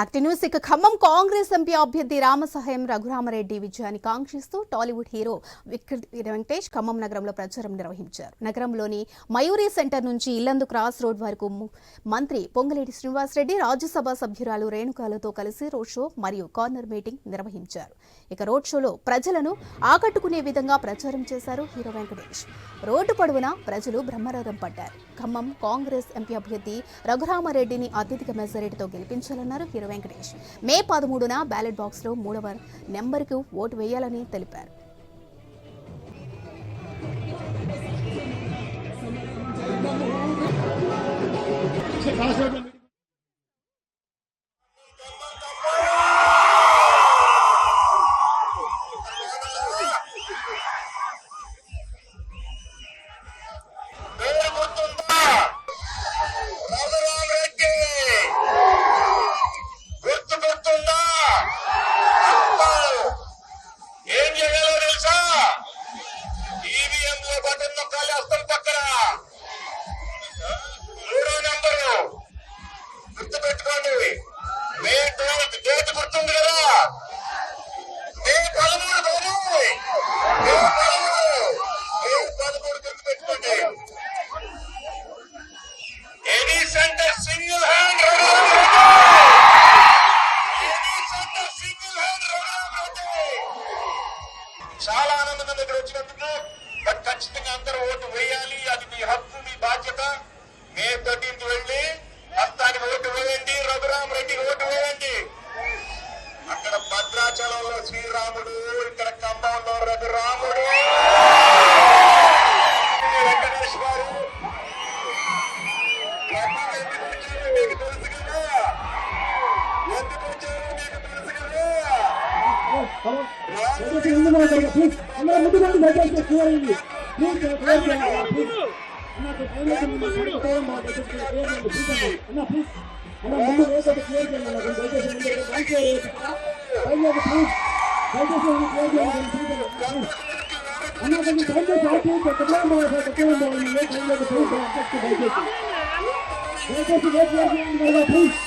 యాక్టి news ఇక Khammam Congress MP అభ్యర్థి రామసహాయం రఘురామరెడ్డి విజయాన్ని కాంక్షిస్తూ టాలీవుడ్ హీరో విక్రమ్ వెంకటేష్ ఖమ్మం నగరంలో ప్రచారం నిర్వహించారు. నగరంలోని మయూరి సెంటర్ నుంచి ఇల్లందు క్రాస్ రోడ్ వరకు మంత్రి పొంగులేటి శ్రీనివాసరెడ్డి రాజ్యసభ సభ్యురాలు రేణుకాలతో కలిసి రోడ్ షో మరియు కార్నర్ మీటింగ్ నిర్వహించారు. ఇక రోడ్ షోలో ప్రజలను ఆకట్టుకునే విధంగా ప్రచారం చేశారు హీరో వెంకటేష్. రోడ్డు పొడవునా ప్రజలు బ్రహ్మరథం పడ్డారు. ఖమ్మం కాంగ్రెస్ ఎంపీ అభ్యర్థి రఘురామరెడ్డిని అత్యధిక మెజారిటీతో గెలిపించాలన్నారు హీరో వెంకటేష్. మే పదమూడున బ్యాలెట్ బాక్స్లో మూడవ నెంబర్కు ఓటు వేయాలని తెలిపారు. పేరు చాలా ఆనందంగా దగ్గర వచ్చినందుకు బట్ ఖచ్చితంగా అందరూ ఓటు వేయాలి. అది మీ హక్కు మీ బాధ్యత. మే థర్టీన్త్ వెళ్ళి దయచేసి